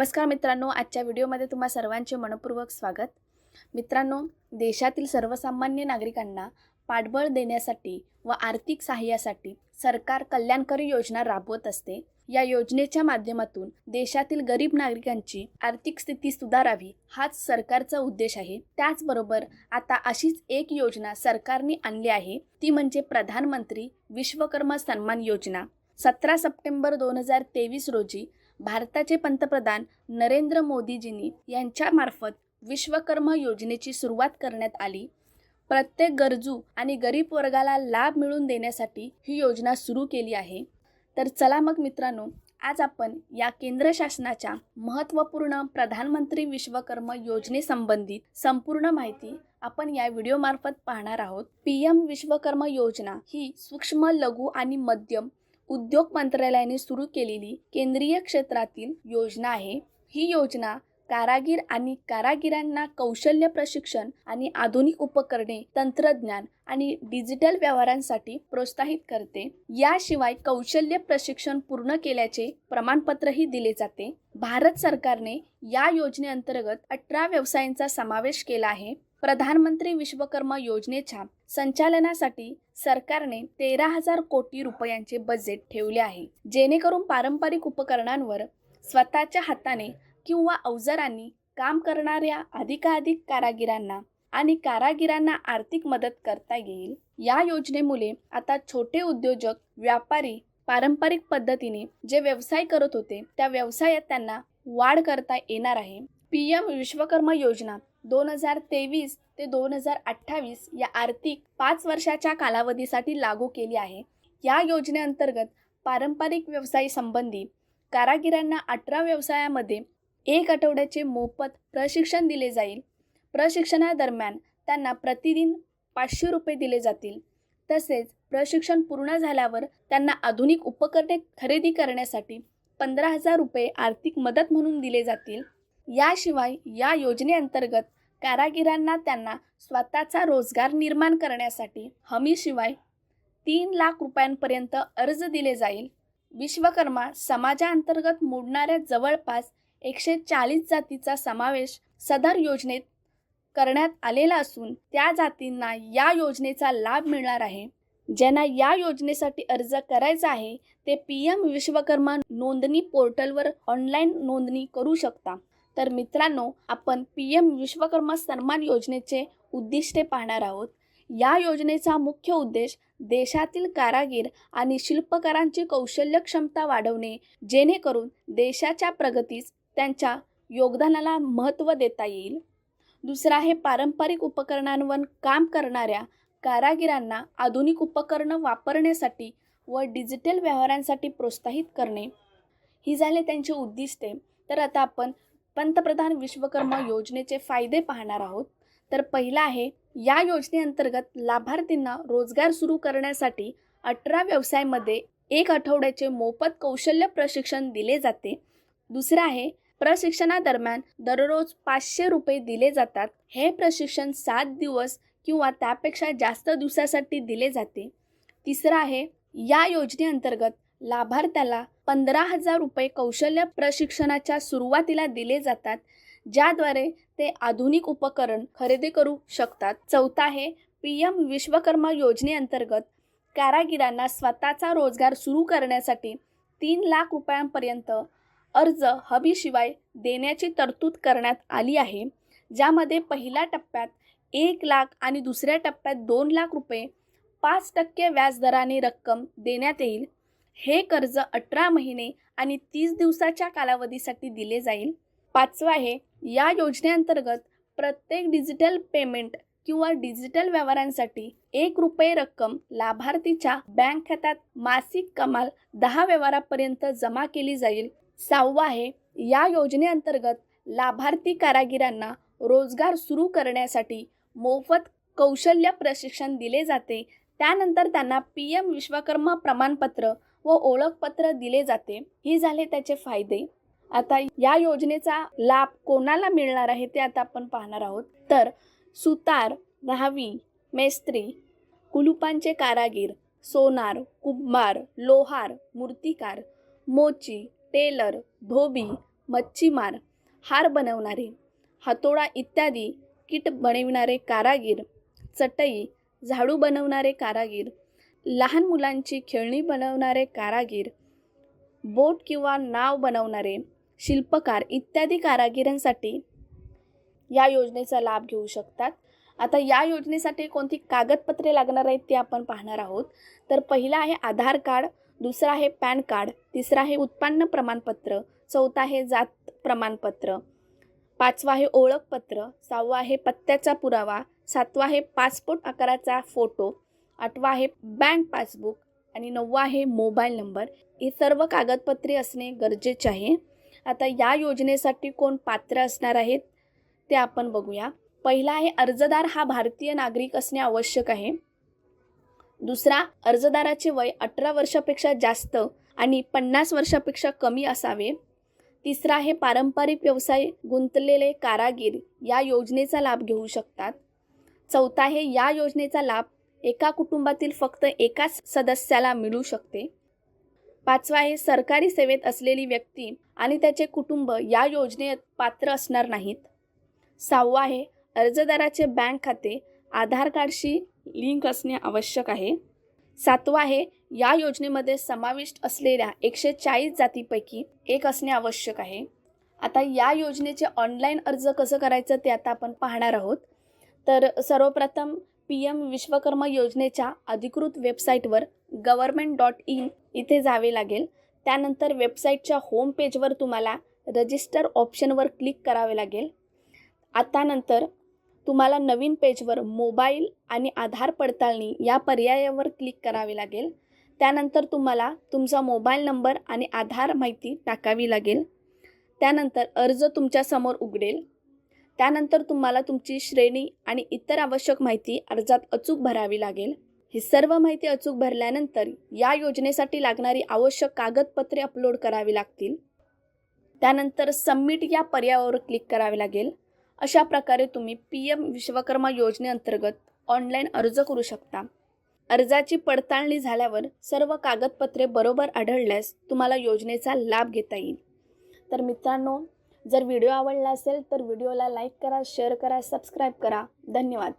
नमस्कार मित्रांनो आजच्या व्हिडिओमध्ये तुम्हा सर्वांचे मनपूर्वक स्वागत. मित्रांनो देशातील सर्वसामान्य नागरिकांना पाठबळ देण्यासाठी व आर्थिक सहाय्यासाठी सरकार कल्याणकारी योजना राबवत असते. या योजनेच्या माध्यमातून देशातील गरीब नागरिकांची आर्थिक स्थिती सुधारावी हाच सरकारचा उद्देश आहे. त्याचबरोबर आता अशीच एक योजना सरकारने आणली आहे. ती म्हणजे प्रधानमंत्री विश्वकर्मा सन्मान योजना. सतरा सप्टेंबर दोन हजार तेवीस रोजी भारताचे पंतप्रधान नरेंद्र मोदीजींनी यांच्यामार्फत विश्वकर्मा योजनेची सुरुवात करण्यात आली. प्रत्येक गरजू आणि गरीब वर्गाला लाभ मिळवून देण्यासाठी ही योजना सुरू केली आहे. तर चला मग मित्रांनो आज आपण या केंद्र शासनाच्या महत्त्वपूर्ण प्रधानमंत्री विश्वकर्मा योजनेसंबंधित संपूर्ण माहिती आपण या व्हिडिओमार्फत पाहणार आहोत. पी एम विश्वकर्मा योजना ही सूक्ष्म लघु आणि मध्यम उद्योग मंत्रालयाने सुरू केलेली केंद्रीय क्षेत्रातील योजना आहे. ही योजना कारागीर आणि कारागिरांना कौशल्य प्रशिक्षण आणि आधुनिक उपकरणे तंत्रज्ञान आणि डिजिटल व्यवहारांसाठी प्रोत्साहित करते. याशिवाय कौशल्य प्रशिक्षण पूर्ण केल्याचे प्रमाणपत्रही दिले जाते. भारत सरकारने या योजनेअंतर्गत अठरा व्यवसायांचा समावेश केला आहे. प्रधानमंत्री विश्वकर्मा योजनेच्या संचालनासाठी सरकारने तेरा हजार कोटी रुपयांचे बजेट ठेवले आहे. जेणेकरून पारंपरिक उपकरणांवर स्वतःच्या हाताने किंवा अवजारांनी काम करणाऱ्या अधिकाधिक कारागिरांना आणि कारागिरांना आर्थिक मदत करता येईल. या योजनेमुळे आता छोटे उद्योजक व्यापारी पारंपरिक पद्धतीने जे व्यवसाय करत होते त्या व्यवसायात त्यांना वाढ करता येणार आहे. पी एम विश्वकर्मा योजना दोन हजार तेवीस ते दोन हजार अठ्ठावीस या आर्थिक पाच वर्षाच्या कालावधीसाठी लागू केली आहे. या योजनेअंतर्गत पारंपरिक व्यवसाय संबंधी कारागिरांना अठरा व्यवसायामध्ये एक आठवड्याचे मोफत प्रशिक्षण दिले जाईल. प्रशिक्षणादरम्यान त्यांना प्रतिदिन पाचशे रुपये दिले जातील. तसेच प्रशिक्षण पूर्ण झाल्यावर त्यांना आधुनिक उपकरणे खरेदी करण्यासाठी पंधरा हजार रुपये आर्थिक मदत म्हणून दिले जातील. याशिवाय या योजनेअंतर्गत कारागिरांना त्यांना स्वतःचा रोजगार निर्माण करण्यासाठी हमीशिवाय तीन लाख रुपयांपर्यंत अर्ज दिले जाईल. विश्वकर्मा समाजाअंतर्गत मोडणाऱ्या जवळपास एकशे चाळीस जातीचा समावेश सदर योजनेत करण्यात आलेला असून त्या जातींना या योजनेचा लाभ मिळणार आहे. ज्यांना या योजनेसाठी अर्ज करायचा आहे ते पी एम विश्वकर्मा नोंदणी पोर्टलवर ऑनलाईन नोंदणी करू शकता. तर मित्रांनो आपण पी एम विश्वकर्मा सन्मान योजनेचे उद्दिष्टे पाहणार आहोत. या योजनेचा मुख्य उद्देश देशातील कारागीर आणि शिल्पकारांची कौशल्य क्षमता वाढवणे जेणेकरून देशाच्या प्रगतीस त्यांच्या योगदानाला महत्त्व देता येईल. दुसरा आहे पारंपरिक उपकरणांवर काम करणाऱ्या कारागिरांना आधुनिक उपकरणं वापरण्यासाठी व डिजिटल व्यवहारांसाठी प्रोत्साहित करणे. ही झाले त्यांची उद्दिष्टे. तर आता आपण पंतप्रधान विश्वकर्मा योजनेचे फायदे पाहणार आहोत. तर पहिला आहे या योजनेअंतर्गत लाभार्थींना रोजगार सुरू करण्यासाठी अठरा व्यवसायामध्ये एक आठवड्याचे मोफत कौशल्य प्रशिक्षण दिले जाते. दुसरं आहे प्रशिक्षणादरम्यान दररोज पाचशे रुपये दिले जातात. हे प्रशिक्षण सात दिवस किंवा त्यापेक्षा जास्त दिवसासाठी दिले जाते. तिसरं आहे या योजनेअंतर्गत लाभार्थ्याला पंधरा हजार रुपये कौशल्य प्रशिक्षणाच्या सुरुवातीला दिले जातात ज्याद्वारे ते आधुनिक उपकरण खरेदी करू शकतात. चौथा आहे पी एम विश्वकर्मा योजनेअंतर्गत कारागिरांना स्वतःचा रोजगार सुरू करण्यासाठी तीन लाख रुपयांपर्यंत अर्ज हबीशिवाय देण्याची तरतूद करण्यात आली आहे. ज्यामध्ये पहिल्या टप्प्यात एक लाख आणि दुसऱ्या टप्प्यात दोन लाख रुपये पाच टक्के व्याजदराने रक्कम देण्यात येईल. हे कर्ज अठरा महिने आणि तीस दिवसाच्या कालावधीसाठी दिले जाईल. पाचवं आहे या योजनेअंतर्गत प्रत्येक डिजिटल पेमेंट किंवा डिजिटल व्यवहारांसाठी एक रुपये रक्कम लाभार्थीच्या बँक खात्यात मासिक कमाल दहा व्यवहारापर्यंत जमा केली जाईल. सहावं आहे या योजनेअंतर्गत लाभार्थी कारागिरांना रोजगार सुरू करण्यासाठी मोफत कौशल्य प्रशिक्षण दिले जाते. त्यानंतर त्यांना पी एम विश्वकर्मा प्रमाणपत्र व ओळखपत्र दिले जाते. ही झाले त्याचे फायदे. आता या योजनेचा लाभ कोणाला मिळणार आहे ते आता आपण पाहणार आहोत. तर सुतार न्हावी मेस्त्री कुलुपांचे कारागीर सोनार कुंभार लोहार मूर्तिकार मोची टेलर धोबी मच्छीमार हार बनवणारे हातोडा इत्यादी किट बनविणारे कारागीर चटई झाडू बनवणारे कारागीर लहान मुलांची खेळणी बनवणारे कारागीर बोट किंवा नाव बनवणारे शिल्पकार इत्यादी कारागिरांसाठी या योजनेचा लाभ घेऊ शकतात. आता या योजनेसाठी कोणती कागदपत्रे लागणार आहेत ते आपण पाहणार आहोत. तर पहिलं आहे आधार कार्ड दुसरं आहे पॅन कार्ड तिसरं आहे उत्पन्न प्रमाणपत्र चौथं आहे जात प्रमाणपत्र पाचवा आहे ओळखपत्र सहावा आहे पत्त्याचा पुरावा सातवा आहे पासपोर्ट आकाराचा फोटो आठवा आहे बँक पासबुक आणि नववा आहे मोबाईल नंबर ही सर्व कागदपत्रे असणे गरजेचे आहे. आता या योजनेसाठी कोण पात्र असणार आहेत ते आपण बघूया. पहिला आहे अर्जदार हा भारतीय नागरिक असणे आवश्यक आहे. दुसरा अर्जदाराचे वय अठरा वर्षापेक्षा जास्त आणि पन्नास वर्षापेक्षा कमी असावे. तिसरा आहे पारंपरिक व्यवसाय गुंतलेले कारागीर या योजनेचा लाभ घेऊ शकतात. चौथा आहे या योजनेचा लाभ एका कुटुंबातील फक्त एकाच सदस्याला मिळू शकते. पाचवा आहे सरकारी सेवेत असलेली व्यक्ती आणि त्याचे कुटुंब या योजनेत पात्र असणार नाहीत. सहावा आहे अर्जदाराचे बँक खाते आधार कार्डशी लिंक असणे आवश्यक आहे. सातवा आहे या योजनेमध्ये समाविष्ट असलेल्या एकशे चाळीस जातीपैकी एक असणे आवश्यक आहे. आता या योजनेचे ऑनलाईन अर्ज कसं करायचं ते आता आपण पाहणार आहोत. तर सर्वप्रथम पी एम विश्वकर्मा योजनेच्या अधिकृत वेबसाईटवर गव्हर्मेंट डॉट इन इथे जावे लागेल. त्यानंतर वेबसाईटच्या होम पेजवर तुम्हाला रजिस्टर ऑप्शनवर क्लिक करावे लागेल. आता नंतर तुम्हाला नवीन पेजवर मोबाईल आणि आधार पडताळणी या पर्यायावर क्लिक करावे लागेल. त्यानंतर तुम्हाला तुमचा मोबाईल नंबर आणि आधार माहिती टाकावी लागेल. त्यानंतर अर्ज तुमच्यासमोर उघडेल. त्यानंतर तुम्हाला तुमची श्रेणी आणि इतर आवश्यक माहिती अर्जात अचूक भरावी लागेल. ही सर्व माहिती अचूक भरल्यानंतर या योजनेसाठी लागणारी आवश्यक कागदपत्रे अपलोड करावी लागतील. त्यानंतर सबमिट या पर्यायावर क्लिक करावे लागेल. अशा प्रकारे तुम्ही पी एम विश्वकर्मा योजनेअंतर्गत ऑनलाईन अर्ज करू शकता. अर्जाची पडताळणी झाल्यावर सर्व कागदपत्रे बरोबर आढळल्यास तुम्हाला योजनेचा लाभ घेता येईल. तर मित्रांनो जर व्हिडिओ आवडला असेल तर व्हिडिओला लाईक करा शेअर करा सबस्क्राईब करा. धन्यवाद.